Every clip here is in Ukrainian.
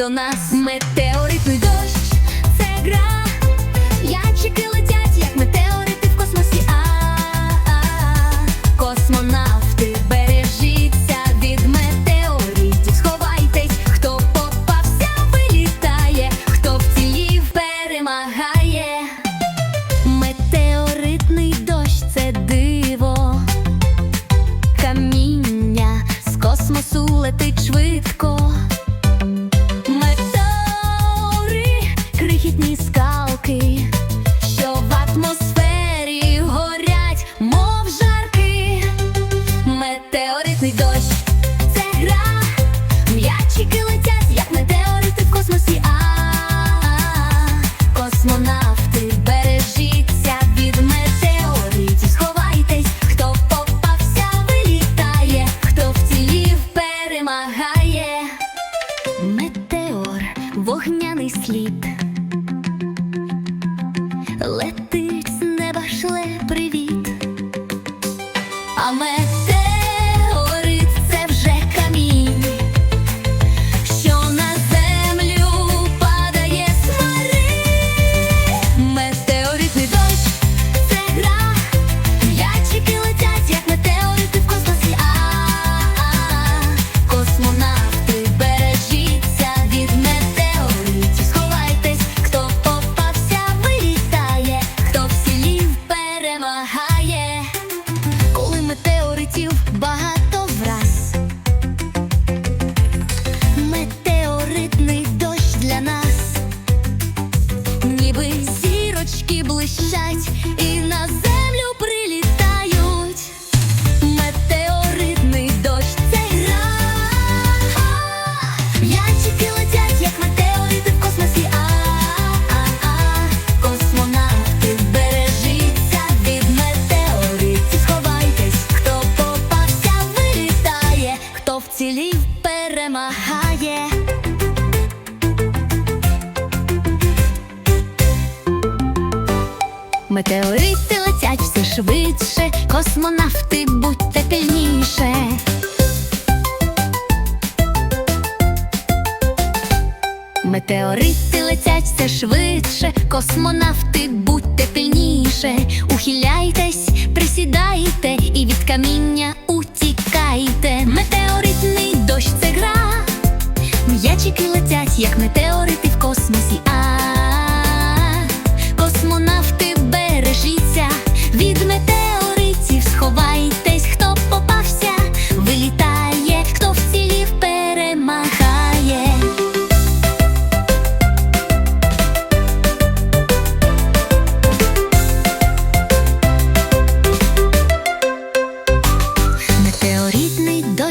до нас мете. слід. Летить з неба шле привіт, а мед Метеорити летять все швидше, космонавти будьте пильніше. Метеорити летять все швидше, космонавти будьте пильніше. Ухиляйтесь, присідайте і від каміння утікайте. Метеоритний дощ це гра. М'ячики летять, як метеорит.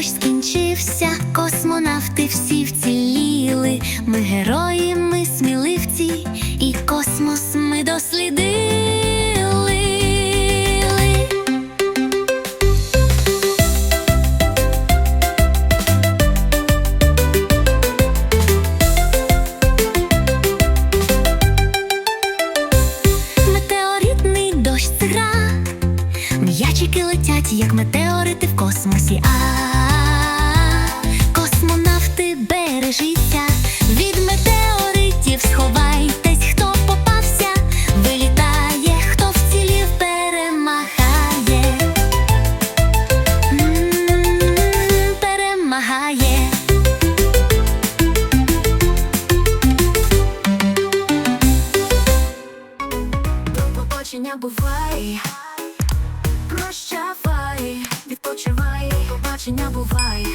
дощ скінчився, космонавти всі вціліли. Ми герої, ми сміливці, і космос ми дослідили. Метеоритний дощ це гра, м'ячики летять, як метеорити в космосі. А бережіться, від метеоритів сховайтесь, хто попався, вилітає, хто вцілів, перемагає, М перемагає. Побачення бувай, прощавай, відпочивай, побачення бувай.